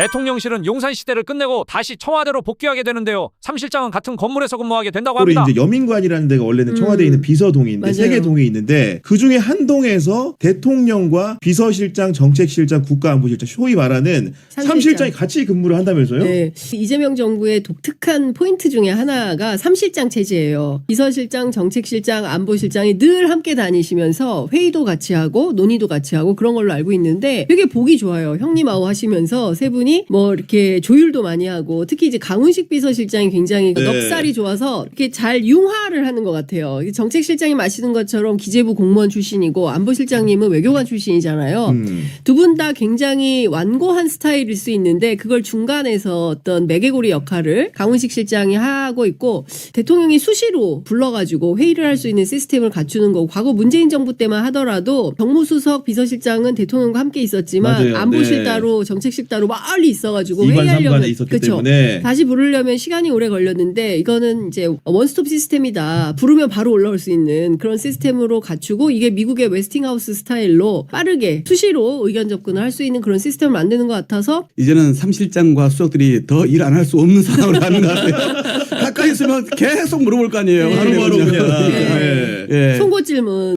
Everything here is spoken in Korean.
대통령실은 용산 시대를 끝내고 다시 청와대로 복귀하게 되는데요. 삼 실장은 같은 건물에서 근무하게 된다고 또 합니다. 이제 여민관이라는 데가 원래는 음. 청와대에 있는 비서동이 있는데 맞아요. 세 개 동이 있는데 그 중에 한 동에서 대통령과 비서실장, 정책실장, 국가안보실장 소위 말하는 삼삼 실장. 실장이 같이 근무를 한다면서요? 네. 이재명 정부의 독특한 포인트 중에 하나가 삼실장 체제예요. 비서실장, 정책실장, 안보실장이 늘 함께 다니시면서 회의도 같이 하고 논의도 같이 하고 그런 걸로 알고 있는데 되게 보기 좋아요. 형님 아우 하시면서 세 분이 뭐 이렇게 조율도 많이 하고 특히 이제 강훈식 비서실장이 굉장히 네. 넉살이 좋아서 이렇게 잘 융화를 하는 것 같아요. 정책실장이 마시는 것처럼 기재부 공무원 출신이고 안보실장님은 외교관 출신이잖아요. 음. 두분 다 굉장히 완고한 스타일일 수 있는데 그걸 중간에서 어떤 매개고리 역할을 강훈식 실장이 하고 있고 대통령이 수시로 불러가지고 회의를 할 수 있는 시스템을 갖추는 거고 과거 문재인 정부 때만 하더라도 정무수석 비서실장은 대통령과 함께 있었지만 맞아요. 안보실 네. 따로 정책실 따로 멀리 있어가지고 2관, 회의하려면 3관에 있었기 그쵸. 때문에 다시 부르려면 시간이 오래 걸렸는데 이거는 이제 원스톱 시스템이다. 부르면 바로 올라올 수 있는 그런 시스템으로 갖추고 이게 미국의 웨스팅하우스 스타일로 빠르게 수시로 의견 접근을 할 수 있는 그런 시스템을 만드는 것 같아서 이제는 삼실장과 수석들이 더 일 안 할 수 없는 상황을 하는 것 같아요. 가까이 있으면 계속 물어볼 거 아니에요. 네. 바로바로. 그냥 네. 예. 송곳 질문